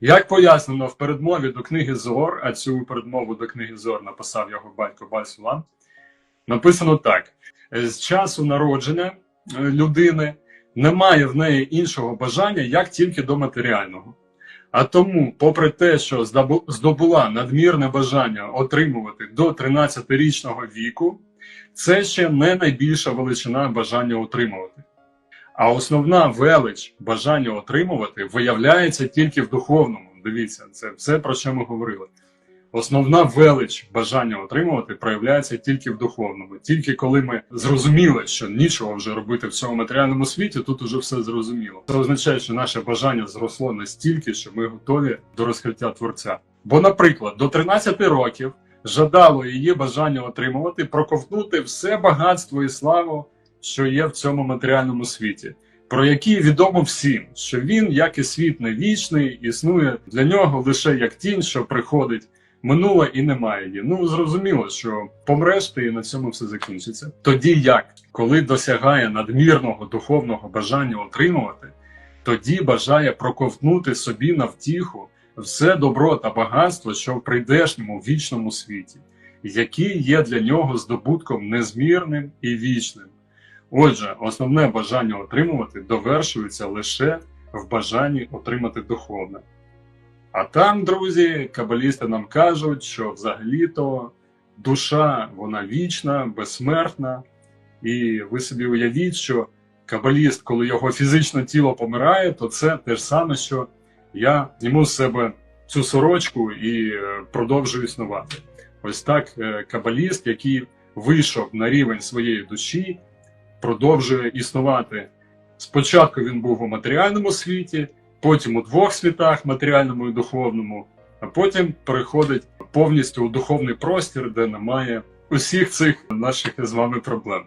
Як пояснено в передмові до книги Зор, а цю передмову до книги Зор написав його батько Бальсулан, написано так: з часу народження е, людини немає в неї іншого бажання, як тільки до матеріального. А тому, попри те, що здобула надмірне бажання отримувати до 13-річного віку, це ще не найбільша величина бажання отримувати. А основна велич бажання отримувати виявляється тільки в духовному. Дивіться, це все про що ми говорили. Основна велич бажання отримувати проявляється тільки в духовному. Тільки коли ми зрозуміли, що нічого вже робити в цьому матеріальному світі, тут уже все зрозуміло. Це означає, що наше бажання зросло настільки, що ми готові до розкриття творця. Бо, наприклад, до 13 років жадало її бажання отримувати, проковтнути все багатство і славу, що є в цьому матеріальному світі, про який відомо всім, що він, як і світ не вічний, існує для нього лише як тінь, що приходить. Минуле і немає її. Ну зрозуміло, що помреш ти і на цьому все закінчиться. Тоді як, коли досягає надмірного духовного бажання отримувати, тоді бажає проковтнути собі на втіху все добро та багатство, що в прийдешньому вічному світі, які є для нього здобутком незмірним і вічним. Отже, основне бажання отримувати довершується лише в бажанні отримати духовне. А там, друзі, кабалісти нам кажуть, що взагалі-то душа вона вічна, безсмертна, і ви собі уявіть, що кабаліст, коли його фізичне тіло помирає, то це те ж саме, що я зніму з себе цю сорочку і е, продовжую існувати. Ось так е, кабаліст, який вийшов на рівень своєї душі, продовжує існувати. Спочатку він був у матеріальному світі, потім у двох світах матеріальному і духовному, а потім переходить повністю у духовний простір, де немає усіх цих наших з вами проблем.